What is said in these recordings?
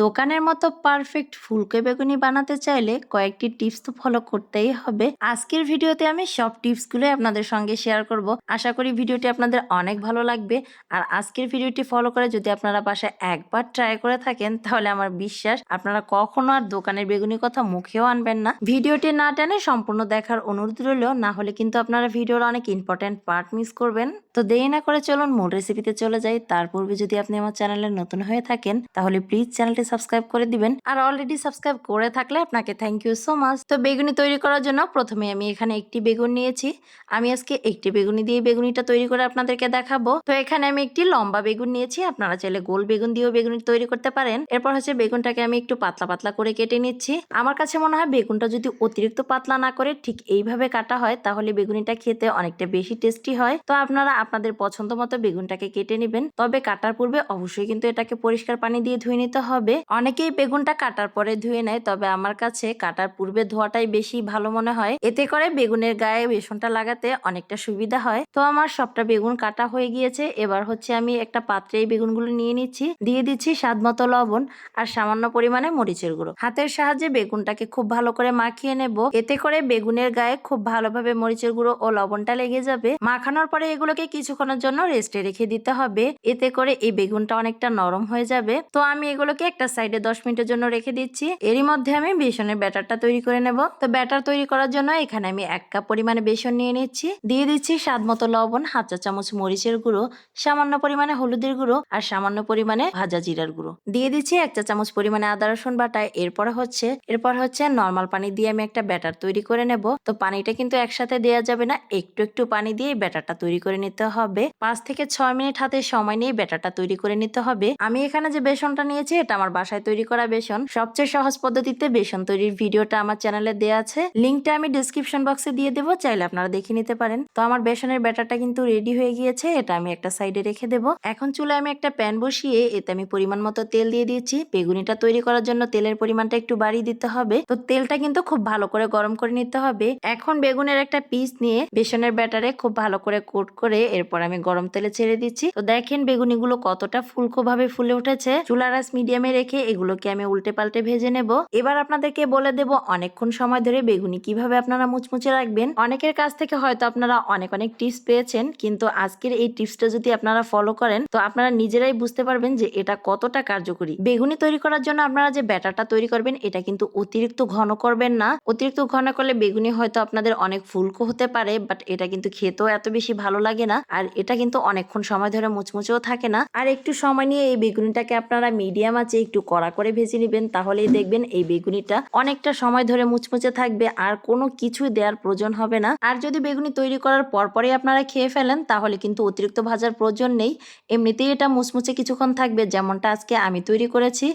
দোকানের মতো পারফেক্ট ফুলকো বেগুনি বানাতে চাইলে কয়েকটি টিপস তো ফলো করতেই হবে। আজকের ভিডিওতে আমি সব টিপসগুলো আপনাদের সঙ্গে শেয়ার করব। আশা করি ভিডিওটি আপনাদের অনেক ভালো লাগবে। আর আজকের ভিডিওটি ফলো করে যদি আপনারা বাসায় একবার ট্রাই করে থাকেন, তাহলে আমার বিশ্বাস আপনারা কখনো আর দোকানের বেগুনি কথা মুখেও আনবেন না। ভিডিওটি না টেনে সম্পূর্ণ দেখার অনুরোধ রইল, না হলে কিন্তু আপনারা ভিডিওর অনেক ইম্পর্টেন্ট পার্ট মিস করবেন। তো দেরি না করে চলুন, মূল রেসিপিতে চলে যাই। তার পূর্বে যদি আপনি আমার চ্যানেলে নতুন হয়ে থাকেন, তাহলে প্লিজ চ্যানেলটি সাবস্ক্রাইব করে দিবেন। আর অলরেডি সাবস্ক্রাইব করে থাকলে আপনাকে থ্যাংক ইউ সো মাচ তো বেগুনি তৈরি করার জন্য প্রথমে আমি এখানে একটি বেগুন নিয়েছি। আমি আজকে একটি বেগুনি দিয়ে বেগুনিটা তৈরি করে আপনাদেরকে দেখাবো। তো এখানে আমি একটি লম্বা বেগুন নিয়েছি। আপনারা চাইলে গোল বেগুন দিয়েও বেগুনি তৈরি করতে পারেন। এরপর হচ্ছে বেগুনটাকে আমি একটু পাতলা পাতলা করে কেটে নিচ্ছি। আমার কাছে মনে হয় বেগুনটা যদি অতিরিক্ত পাতলা না করে ঠিক এইভাবে কাটা হয়, তাহলে বেগুনিটা খেতে অনেকটা বেশি টেস্টি হয়। তো আপনারা আপনাদের পছন্দ মতো বেগুনটাকে কেটে নেবেন। তবে কাটার পূর্বে অবশ্যই কিন্তু এটাকে পরিষ্কার পানি দিয়ে ধুয়ে নিতে হবে। অনেকেই বেগুনটা কাটার পরে ধুয়ে নেয়, তবে আমার কাছে কাটার পূর্বে ধোয়াটাই বেশি ভালো মনে হয়। এতে করে বেগুনের গায়ে বেসনটা লাগাতে অনেকটা সুবিধা হয়। তো আমার সবটা বেগুন কাটা হয়ে গিয়েছে। এবার হচ্ছে আমি একটা পাত্রে এই বেগুনগুলো নিয়ে নিচ্ছি। দিয়ে দিচ্ছি স্বাদ মতো লবণ আর সামান্য পরিমাণে মরিচের গুঁড়ো। হাতের সাহায্যে বেগুনটাকে খুব ভালো করে মাখিয়ে নেব। এতে করে বেগুনের গায়ে খুব ভালোভাবে মরিচের গুঁড়ো ও লবণটা লেগে যাবে। মাখানোর পরে এগুলোকে কিছুক্ষণের জন্য রেস্টে রেখে দিতে হবে। এতে করে এই বেগুনটা অনেকটা নরম হয়ে যাবে। তো আমি এগুলোকে একটা সাইডে দশ মিনিটের জন্য রেখে দিচ্ছি। এরই মধ্যে আমি বেসনের ব্যাটারটা তৈরি করে নেব। তো ব্যাটার তৈরি করার জন্য এখানে আমি এক কাপ পরিমাণে বেসন নিয়ে নিচ্ছি। দিয়ে দিচ্ছি স্বাদ মতো লবণ, হাফ চা চামচ মরিচের গুঁড়ো, সামান্য পরিমাণে হলুদের গুঁড়ো আর সামান্য পরিমাণে ভাজা জিরার গুঁড়ো। দিয়ে দিচ্ছি এক চা চামচ পরিমাণে আদা, রসুন বাটায় এরপর হচ্ছে এরপর হচ্ছে নর্মাল পানি দিয়ে আমি একটা ব্যাটার তৈরি করে নেব। তো পানিটা কিন্তু একসাথে দেওয়া যাবে না, একটু একটু পানি দিয়ে ব্যাটারটা তৈরি করে নিতে হবে। পাঁচ থেকে ছয় মিনিট হাতে সময় নিয়ে ব্যাটারটা তৈরি করে নিতে হবে। আমি এখানে যে বেসনটা নিয়েছি, এটা আমার বাসায় তৈরি করা বেসন, সবচেয়ে সহজ পদ্ধতিতে বেসন তৈরির ভিডিওটা আমার চ্যানেলে দেওয়া আছে। লিঙ্কটা আমি ডিসক্রিপশন বক্সে দিয়ে দেবো, চাইলে আপনারা দেখে নিতে পারেন। তো আমার বেসনের ব্যাটারটা কিন্তু রেডি হয়ে গিয়েছে, এটা আমি একটা সাইডে রেখে দেবো। এখন চুলায় আমি একটা প্যান বসিয়ে এতে আমি পরিমাণ মতো তেল দিয়ে দিয়েছি বেগুনিটা তৈরি করার জন্য তেলের পরিমাণটা একটু বাড়িয়ে দিতে হবে। তো তেলটা কিন্তু খুব ভালো করে গরম করে নিতে হবে। এখন বেগুনের একটা পিস নিয়ে বেসনের ব্যাটারে খুব ভালো করে কোট করে এরপর আমি গরম তেলে ছেড়ে দিচ্ছি। তো দেখেন বেগুনিগুলো কতটা ফুলকো ভাবে ফুলে উঠেছে। চুলার আঁচ মিডিয়ামে রেখে এগুলোকে আমি উল্টে পাল্টে ভেজে নেব। এবার আপনাদেরকে বলে দেব অনেকক্ষণ সময় ধরে বেগুনি কীভাবে আপনারা মুচমুচে রাখবেন। অনেকের কাছ থেকে হয়তো আপনারা অনেক অনেক টিপস পেয়েছেন, কিন্তু আজকের এই টিপসটা যদি আপনারা ফলো করেন, তো আপনারা নিজেরাই বুঝতে পারবেন যে এটা কতটা কার্যকরী। বেগুনি তৈরি করার জন্য আপনারা যে ব্যাটারটা তৈরি করবেন, এটা কিন্তু অতিরিক্ত ঘন করবেন না। অতিরিক্ত ঘন করলে বেগুনি হয়তো আপনাদের অনেক ফুলকো হতে পারে, বাট এটা কিন্তু খেতেও এত বেশি ভালো লাগে না। আর এটা কিন্তু অনেকক্ষণ সময় ধরে মুচমুচেও থাকে না। আর একটু সময় নিয়ে এই বেগুনিটাকে আপনারা মিডিয়াম আছে একটু কড়া করে ভেজে নেবেন, তাহলেই দেখবেন এই বেগুনিটা অনেকটা সময় ধরে মুচমুচে থাকবে আর কোনো কিছু দেওয়ার প্রয়োজন হবে না। আর যদি বেগুনি তৈরি করার পরপরই আপনারা খেয়ে ফেলেন, তাহলে কিন্তু অতিরিক্ত ভাজার প্রয়োজন নেই। এমনিতেই এটা মুচমুচে কিছুক্ষণ থাকবে, যেমনটা আজকে আমি তৈরি করেছি।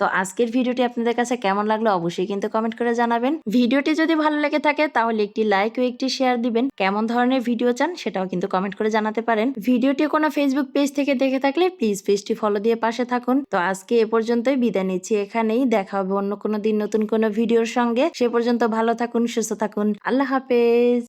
তো আজকের ভিডিওটি আপনাদের কাছে কেমন লাগল অবশ্যই কিন্তু কমেন্ট করে জানাবেন। ভিডিওটি যদি ভালো লেগে থাকে, তাহলে একটি লাইক ও একটি শেয়ার দিবেন। কেমন ধরনের ভিডিও চান সেটাও কিন্তু কমেন্ট করে জানাতে পারেন। ভিডিওটি কোনো ফেসবুক পেজ থেকে দেখে থাকলে প্লিজ পেজটি ফলো দিয়ে পাশে থাকুন। তো আজকে এ পর্যন্তই বিদায় নিচ্ছি এখানেই। দেখা হবে অন্য কোনো দিন নতুন কোনো ভিডিওর সঙ্গে। সে পর্যন্ত ভালো থাকুন, সুস্থ থাকুন। আল্লাহ হাফেজ।